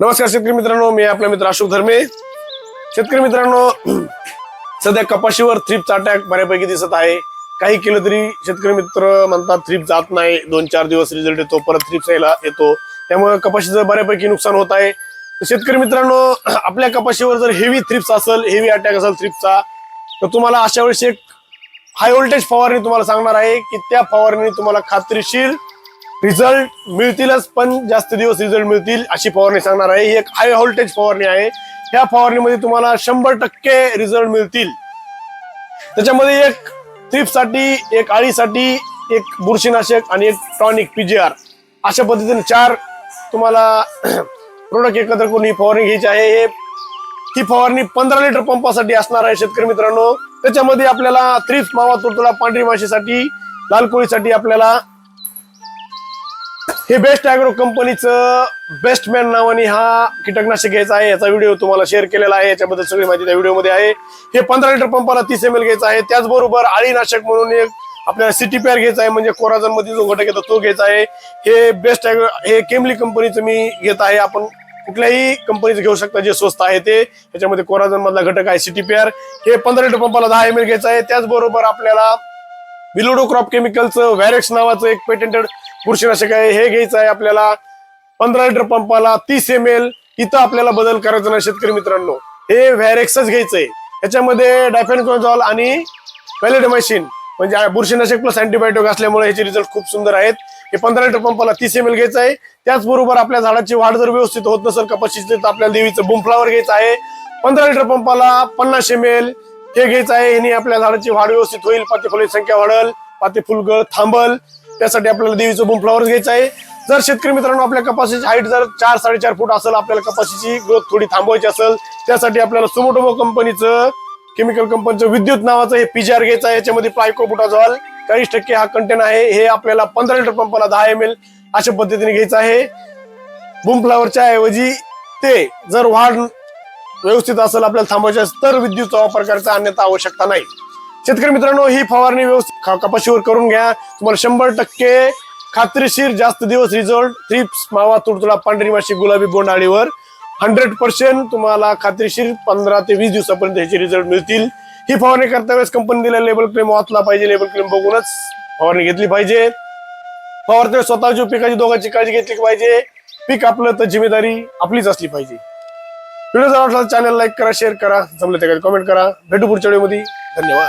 नमस्कार शेतकरी मित्रांनो मी आपला मित्र अशोक धर्मे. शेतकरी मित्रांनो सध्या कपाशीवर थ्रीपचा अटॅक बऱ्यापैकी दिसत आहे. काही केलं तरी शेतकरी मित्र म्हणतात थ्रीप जात नाही. दोन चार दिवस रिझल्ट येतो परत थ्रीप यायला येतो. त्यामुळे कपाशीचं बऱ्यापैकी नुकसान होत आहे. तर शेतकरी मित्रांनो आपल्या कपाशीवर जर हेवी थ्रिप्स असेल हेवी अटॅक असेल थ्रिपचा तर तुम्हाला अशा वेळेस एक हाय व्होल्टेज फवारणी तुम्हाला सांगणार आहे की त्या फवारणीने तुम्हाला खात्रीशीर रिझल्ट मिळतीलच पण जास्त दिवस रिझल्ट मिळतील अशी फवारणी सांगणार आहे. ही एक हाय व्होल्टेज फवारणी आहे. ह्या फवारणीमध्ये तुम्हाला शंभर टक्के रिझल्ट मिळतील. त्याच्यामध्ये एक थ्रिपसाठी एक आळीसाठी एक बुरशीनाशक आणि एक टॉनिक पीजीआर अशा पद्धतीने चार तुम्हाला प्रोडक्ट एकत्र करून ही फवारणी घ्यायची आहे. हे ही फवारणी पंधरा लिटर पंपासाठी असणार आहे शेतकरी मित्रांनो. त्याच्यामध्ये आपल्याला थ्रिप्स मावा तुडतुडा पांढरी माशीसाठी लाल कोळीसाठी आपल्याला हे बेस्ट अॅग्रो कंपनीचं बेस्टमॅन नावाने हा कीटकनाशक घ्यायचा आहे. याचा व्हिडिओ तुम्हाला शेअर केलेला आहे. याच्याबद्दल सगळी माहिती त्या व्हिडिओमध्ये आहे. हे पंधरा लिटर पंपाला तीस एम एल घ्यायचा आहे. त्याचबरोबर आळीनाशक म्हणून एक आपल्याला सिटी पॅर घ्यायचा आहे. म्हणजे कोराझनमध्ये जो घटक येतो तो घ्यायचा आहे. हे बेस्ट अॅग्रो हे केमली कंपनीचं मी घेत आहे. आपण कुठल्याही कंपनीचं घेऊ शकता. जे स्वस्त आहे ते. याच्यामध्ये कोराजन मधला घटक आहे सिटी पॅर हे पंधरा लिटर पंपाला दहा एम एल घ्यायचं आहे. त्याचबरोबर आपल्याला बिलोडो क्रॉप केमिकलचं व्हॅरेक्स नावाचं एक पेटेंटेड बुरशीनाशक आहे. हे घ्यायचं आहे आपल्याला पंधरा लिटर पंपाला तीस एम एल इथं आपल्याला बदल करायचा नाही शेतकरी मित्रांनो. हे व्हॅरेक्सच घ्यायचंय. याच्यामध्ये डायफेनकोझॉल आणि व्हॅलिडमायसिन म्हणजे बुरशीनाशक प्लस अँटीबायोटिक असल्यामुळे ह्याचे रिझल्ट खूप सुंदर आहेत. हे पंधरा लिटर पंपाला तीस एम एल घ्यायचं आहे. त्याचबरोबर आपल्या झाडाची वाढ जर व्यवस्थित होत नसेल कपाशीची तर आपल्याला देवीचं बुमफ्लावर घ्यायचं आहे. पंधरा लिटर पंपाला पन्नास एम एल हे घ्यायचं आहे. यांनी आपल्या झाडाची वाढ व्यवस्थित होईल. पाती फुलाची संख्या वाढल. पाती फुलगळ थांबल. त्यासाठी आपल्याला देवीचं बुमफ्लावर घ्यायचं आहे. जर शेतकरी मित्रांनो आपल्या कपाशीची हाईट जर चार साडेचार फूट असेल आपल्याला कपाशीची ग्रोथ थोडी थांबवायची असेल त्यासाठी आपल्याला सुमोटोमो कंपनीचं केमिकल कंपनीचं विद्युत नावाचं हे पीजीआर घ्यायचं आहे. याच्यामध्ये प्लायकोबुटाझॉल चाळीस टक्के हा कंटेन आहे. हे आपल्याला पंधरा लिटर पंपाला दहा एम एल अशा पद्धतीने घ्यायचं आहे. बुमफ्लावरच्या ऐवजी ते जर वाढ व्यवस्थित असेल आपल्याला थांबायचे तर विद्युतचा वापर करायचा अन्यथा आवश्यकता नाही. शेतकरी मित्रांनो ही फवारणी व्यवस्थित कपाशीवर करून घ्या. तुम्हाला शंभर टक्के खात्रीशीर जास्त दिवस रिझल्ट थ्रिप्स मावा तुडतुडा पांढरी माशी गुलाबी बोंडाळीवर हंड्रेड पर्सेंट तुम्हाला खात्रीशीर पंधरा ते वीस दिवसापर्यंत ह्याचे रिझल्ट मिळतील. ही फवारणी करता वेळेस कंपनी दिलेला लेबल क्लेम वाचला पाहिजे. लेबल क्लेम बघूनच फवारणी घेतली पाहिजे. फवारते स्वतःची पिकाची दोघांची काळजी घेतली पाहिजे. पीक आपलं तर जिम्मेदारी आपलीच असली पाहिजे. व्हिडिओ जर वाटला चॅनल लाईक करा शेअर करा. जमलं ते कमेंट करा. भेटू पुढच्या व्हिडिओमध्ये धन्यवाद.